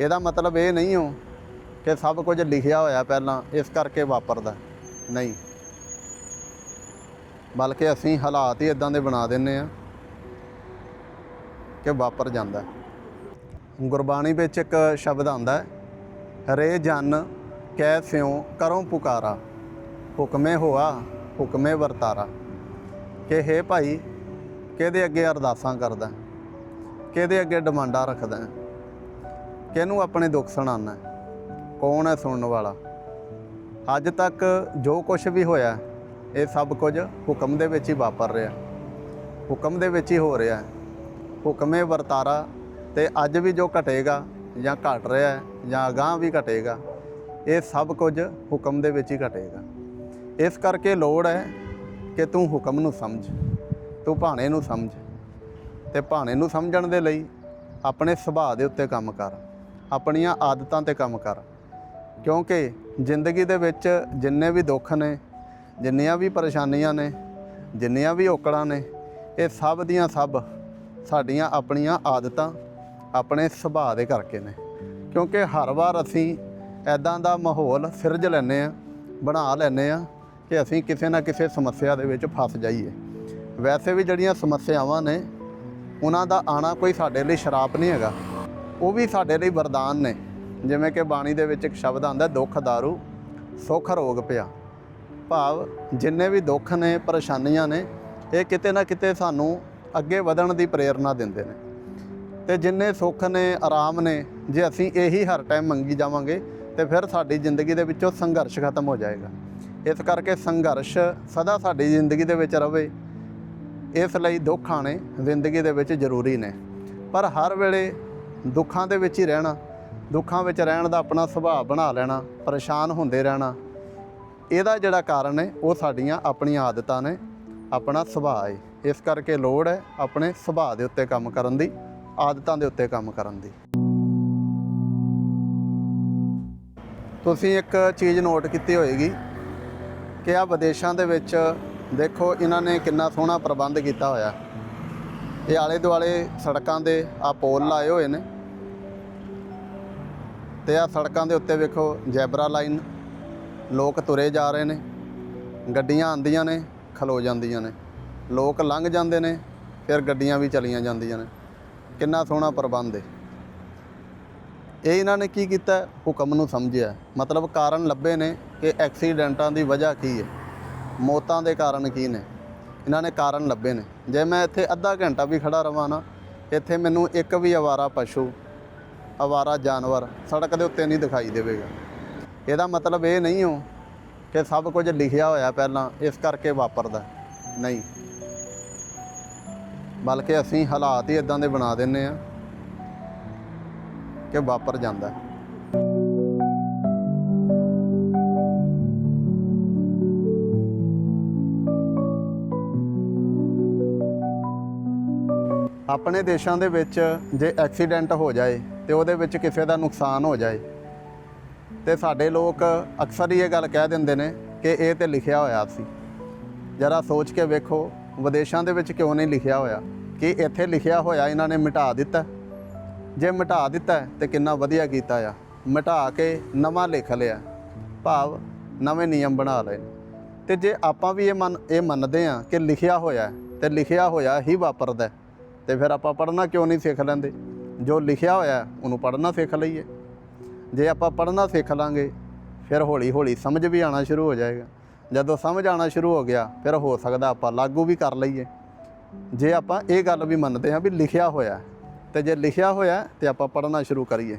ਇਹਦਾ ਮਤਲਬ ਇਹ ਨਹੀਂ ਹੋ ਕਿ ਸਭ ਕੁਝ ਲਿਖਿਆ ਹੋਇਆ ਪਹਿਲਾਂ, ਇਸ ਕਰਕੇ ਵਾਪਰਦਾ। ਨਹੀਂ। ਬਲਕਿ ਅਸੀਂ ਹਾਲਾਤ ਹੀ ਇਦਾਂ ਦੇ ਬਣਾ ਦਿੰਨੇ ਆ ਕਿ ਵਾਪਰ ਜਾਂਦਾ। ਗੁਰਬਾਣੀ ਵਿੱਚ ਇੱਕ ਸ਼ਬਦ ਆਉਂਦਾ ਹੈ, ਰੇ ਜਨ ਕਹਿ ਸਿਉ ਕਰੋ ਪੁਕਾਰਾ, ਹੁਕਮੇ ਹੋਆ, ਹੁਕਮੇ ਵਰਤਾਰਾ। ਕਿ ਹੇ ਭਾਈ, ਕਿਹਦੇ ਅੱਗੇ ਅਰਦਾਸਾਂ ਕਰਦਾ, ਕਿਹਦੇ ਅੱਗੇ ਡਿਮਾਂਡਾਂ ਰੱਖਦਾ। ਕਿਹਨੂੰ ਆਪਣੇ ਦੁੱਖ ਸੁਣਾਉਣਾ ਕੌਣ ਹੈ ਸੁਣਨ ਵਾਲਾ? ਅੱਜ ਤੱਕ ਜੋ ਕੁਝ ਵੀ ਹੋਇਆ, ਇਹ ਸਭ ਕੁਝ ਹੁਕਮ ਦੇ ਵਿੱਚ ਹੀ ਵਾਪਰ ਰਿਹਾ। ਹੁਕਮ ਦੇ ਵਿੱਚ ਹੀ ਹੋ ਰਿਹਾ ਹੁਕਮੇ ਵਰਤਾਰਾ ਤੇ ਅੱਜ ਵੀ ਜੋ ਘਟੇਗਾ ਜਾਂ ਘਟ ਰਿਹਾ ਹੈ ਜਾਂ ਅਗਾਂਹ ਵੀ ਘਟੇਗਾ, ਇਹ ਸਭ ਕੁਝ ਹੁਕਮ ਦੇ ਵਿੱਚ ਹੀ ਘਟੇਗਾ। ਇਸ ਕਰਕੇ ਲੋੜ ਹੈ ਕਿ ਤੂੰ ਹੁਕਮ ਨੂੰ ਸਮਝ, ਤੂੰ ਭਾਣੇ ਨੂੰ ਸਮਝ ਤੇ ਭਾਣੇ ਨੂੰ ਸਮਝਣ ਦੇ ਲਈ ਆਪਣੇ ਸੁਭਾਅ ਦੇ ਉੱਤੇ ਕੰਮ ਕਰ। ਆਪਣੀਆਂ ਆਦਤਾਂ ਤੇ ਕੰਮ ਕਰ। ਕਿਉਂਕਿ ਜ਼ਿੰਦਗੀ ਦੇ ਵਿੱਚ ਜਿੰਨੇ ਵੀ ਦੁੱਖ ਨੇ, ਜਿੰਨੀਆਂ ਵੀ ਪਰੇਸ਼ਾਨੀਆਂ ਨੇ, ਜਿੰਨੀਆਂ ਵੀ ਔਕੜਾਂ ਨੇ, ਇਹ ਸਭ ਦੀਆਂ ਸਭ ਸਾਡੀਆਂ ਆਪਣੀਆਂ ਆਦਤਾਂ ਆਪਣੇ ਸੁਭਾਅ ਦੇ ਕਰਕੇ ਨੇ। ਕਿਉਂਕਿ ਹਰ ਵਾਰ ਅਸੀਂ ਐਦਾਂ ਦਾ ਮਾਹੌਲ ਸਿਰਜ ਲੈਂਦੇ ਆ ਬਣਾ ਲੈਂਦੇ ਆ ਕਿ ਅਸੀਂ ਕਿਸੇ ਨਾ ਕਿਸੇ ਸਮੱਸਿਆ ਦੇ ਵਿੱਚ ਫਸ ਜਾਈਏ। ਵੈਸੇ ਵੀ ਜਿਹੜੀਆਂ ਸਮੱਸਿਆਵਾਂ ਨੇ, ਉਹਨਾਂ ਦਾ ਆਣਾ ਕੋਈ ਸਾਡੇ ਲਈ ਸ਼ਰਾਪ ਨਹੀਂ ਹੈਗਾ। ਉਹ ਵੀ ਸਾਡੇ ਲਈ ਵਰਦਾਨ ਨੇ। ਜਿਵੇਂ ਕਿ ਬਾਣੀ ਦੇ ਵਿੱਚ ਇੱਕ ਸ਼ਬਦ ਆਉਂਦਾ, ਦੁੱਖ ਦਾਰੂ, ਸੁੱਖ ਰੋਗ ਪਿਆ। ਭਾਵ ਜਿੰਨੇ ਵੀ ਦੁੱਖ ਨੇ, ਪਰੇਸ਼ਾਨੀਆਂ ਨੇ, ਇਹ ਕਿਤੇ ਨਾ ਕਿਤੇ ਸਾਨੂੰ ਅੱਗੇ ਵਧਣ ਦੀ ਪ੍ਰੇਰਣਾ ਦਿੰਦੇ ਨੇ। ਤੇ ਜਿੰਨੇ ਸੁੱਖ ਨੇ, ਆਰਾਮ ਨੇ, ਜੇ ਅਸੀਂ ਇਹੀ ਹਰ ਟਾਈਮ ਮੰਗੀ ਜਾਵਾਂਗੇ, ਤੇ ਫਿਰ ਸਾਡੀ ਜ਼ਿੰਦਗੀ ਦੇ ਵਿੱਚੋਂ ਸੰਘਰਸ਼ ਖਤਮ ਹੋ ਜਾਏਗਾ। ਇਸ ਕਰਕੇ ਸੰਘਰਸ਼ ਸਦਾ ਸਾਡੀ ਜ਼ਿੰਦਗੀ ਦੇ ਵਿੱਚ ਰਹੇ ਇਸ ਲਈ ਦੁੱਖ ਆਣੇ ਜ਼ਿੰਦਗੀ ਦੇ ਵਿੱਚ ਜ਼ਰੂਰੀ ਨੇ। ਪਰ ਹਰ ਵੇਲੇ ਦੁੱਖਾਂ ਦੇ ਵਿੱਚ ਹੀ ਰਹਿਣਾ, ਦੁੱਖਾਂ ਵਿੱਚ ਰਹਿਣ ਦਾ ਆਪਣਾ ਸੁਭਾਅ ਬਣਾ ਲੈਣਾ, ਪਰੇਸ਼ਾਨ ਹੁੰਦੇ ਰਹਿਣਾ, ਇਹਦਾ ਜਿਹੜਾ ਕਾਰਨ ਹੈ, ਉਹ ਸਾਡੀਆਂ ਆਪਣੀਆਂ ਆਦਤਾਂ ਨੇ, ਆਪਣਾ ਸੁਭਾਅ ਹੈ। ਇਸ ਕਰਕੇ ਲੋੜ ਹੈ ਆਪਣੇ ਸੁਭਾਅ ਦੇ ਉੱਤੇ ਕੰਮ ਕਰਨ ਦੀ, ਆਦਤਾਂ ਦੇ ਉੱਤੇ ਕੰਮ ਕਰਨ ਦੀ। ਤੁਸੀਂ ਇੱਕ ਚੀਜ਼ ਨੋਟ ਕੀਤੀ ਹੋਏਗੀ ਕਿ ਆ ਵਿਦੇਸ਼ਾਂ ਦੇ ਵਿੱਚ ਦੇਖੋ, ਇਹਨਾਂ ਨੇ ਕਿੰਨਾ ਸੋਹਣਾ ਪ੍ਰਬੰਧ ਕੀਤਾ ਹੋਇਆ। ਇਹ ਆਲੇ ਦੁਆਲੇ ਸੜਕਾਂ ਦੇ ਆ ਪੋਲ ਲਾਏ ਹੋਏ ਨੇ। ਤੇ ਆ ਸੜਕਾਂ ਦੇ ਉੱਤੇ ਵੇਖੋ ਜੈਬਰਾ ਲਾਈਨ। ਲੋਕ ਤੁਰੇ ਜਾ ਰਹੇ ਨੇ। ਗੱਡੀਆਂ ਆਉਂਦੀਆਂ ਨੇ, ਖਲੋ ਜਾਂਦੀਆਂ ਨੇ। ਲੋਕ ਲੰਘ ਜਾਂਦੇ ਨੇ, ਫਿਰ ਗੱਡੀਆਂ ਵੀ ਚਲੀਆਂ ਜਾਂਦੀਆਂ ਨੇ। ਕਿੰਨਾ ਸੋਹਣਾ ਪ੍ਰਬੰਧ ਹੈ ਇਹ ਇਹਨਾਂ ਨੇ ਕੀ ਕੀਤਾ, ਹੁਕਮ ਨੂੰ ਸਮਝਿਆ। ਮਤਲਬ ਕਾਰਨ ਲੱਭੇ ਨੇ ਕਿ ਐਕਸੀਡੈਂਟਾਂ ਦੀ ਵਜ੍ਹਾ ਕੀ ਹੈ ਮੌਤਾਂ ਦੇ ਕਾਰਨ ਕੀ ਨੇ। ਇਹਨਾਂ ਨੇ ਕਾਰਨ ਲੱਭੇ ਨੇ। ਜੇ ਮੈਂ ਇੱਥੇ ਅੱਧਾ ਘੰਟਾ ਵੀ ਖੜਾ ਰਵਾਂ ਨਾ, ਇੱਥੇ ਮੈਨੂੰ ਇੱਕ ਵੀ ਅਵਾਰਾ ਪਸ਼ੂ, ਅਵਾਰਾ ਜਾਨਵਰ ਸੜਕ ਦੇ ਉੱਤੇ ਨਹੀਂ ਦਿਖਾਈ ਦੇਵੇਗਾ। ਇਹਦਾ ਮਤਲਬ ਇਹ ਨਹੀਂ ਹੋ ਕਿ ਸਭ ਕੁਝ ਲਿਖਿਆ ਹੋਇਆ ਪਹਿਲਾਂ, ਇਸ ਕਰਕੇ ਵਾਪਰਦਾ। ਨਹੀਂ। ਬਲਕਿ ਅਸੀਂ ਹਾਲਾਤ ਹੀ ਇਦਾਂ ਦੇ ਬਣਾ ਦਿੰਨੇ ਆ ਕਿ ਵਾਪਰ ਜਾਂਦਾ। ਆਪਣੇ ਦੇਸ਼ਾਂ ਦੇ ਵਿੱਚ ਜੇ ਐਕਸੀਡੈਂਟ ਹੋ ਜਾਏ ਤੇ ਉਹਦੇ ਵਿੱਚ ਕਿਸੇ ਦਾ ਨੁਕਸਾਨ ਹੋ ਜਾਏ, ਤੇ ਸਾਡੇ ਲੋਕ ਅਕਸਰ ਹੀ ਇਹ ਗੱਲ ਕਹਿ ਦਿੰਦੇ ਨੇ ਕਿ ਇਹ ਤੇ ਲਿਖਿਆ ਹੋਇਆ ਸੀ। ਜਰਾ ਸੋਚ ਕੇ ਵੇਖੋ, ਵਿਦੇਸ਼ਾਂ ਦੇ ਵਿੱਚ ਕਿਉਂ ਨਹੀਂ ਲਿਖਿਆ ਹੋਇਆ? ਕਿ ਇੱਥੇ ਲਿਖਿਆ ਹੋਇਆ ਇਹਨਾਂ ਨੇ ਮਿਟਾ ਦਿੱਤਾ? ਜੇ ਮਿਟਾ ਦਿੱਤਾ ਹੈ ਤੇ ਕਿੰਨਾ ਵਧੀਆ ਕੀਤਾ ਆ। ਮਿਟਾ ਕੇ ਨਵਾਂ ਲਿਖ ਲਿਆ। ਭਾਵ ਨਵੇਂ ਨਿਯਮ ਬਣਾ ਲਏ। ਤੇ ਜੇ ਆਪਾਂ ਵੀ ਇਹ ਮੰਨ, ਇਹ ਮੰਨਦੇ ਆ ਕਿ ਲਿਖਿਆ ਹੋਇਆ ਹੈ ਤੇ ਲਿਖਿਆ ਹੋਇਆ ਹੀ ਵਾਪਰਦਾ। ਤੇ ਫਿਰ ਆਪਾਂ ਪੜ੍ਹਨਾ ਕਿਉਂ ਨਹੀਂ ਸਿੱਖ ਲੈਂਦੇ? ਜੋ ਲਿਖਿਆ ਹੋਇਆ ਉਹਨੂੰ ਪੜ੍ਹਨਾ ਸਿੱਖ ਲਈਏ। ਜੇ ਆਪਾਂ ਪੜ੍ਹਨਾ ਸਿੱਖ ਲਾਂਗੇ ਫਿਰ ਹੌਲੀ ਹੌਲੀ ਸਮਝ ਵੀ ਆਣਾ ਸ਼ੁਰੂ ਹੋ ਜਾਏਗਾ। ਜਦੋਂ ਸਮਝ ਆਣਾ ਸ਼ੁਰੂ ਹੋ ਗਿਆ ਫਿਰ ਹੋ ਸਕਦਾ ਆਪਾਂ ਲਾਗੂ ਵੀ ਕਰ ਲਈਏ। ਜੇ ਆਪਾਂ ਇਹ ਗੱਲ ਵੀ ਮੰਨਦੇ ਹਾਂ ਵੀ ਲਿਖਿਆ ਹੋਇਆ ਹੈ, ਤੇ ਜੇ ਲਿਖਿਆ ਹੋਇਆ ਹੈ, ਤੇ ਆਪਾਂ ਪੜ੍ਹਨਾ ਸ਼ੁਰੂ ਕਰੀਏ।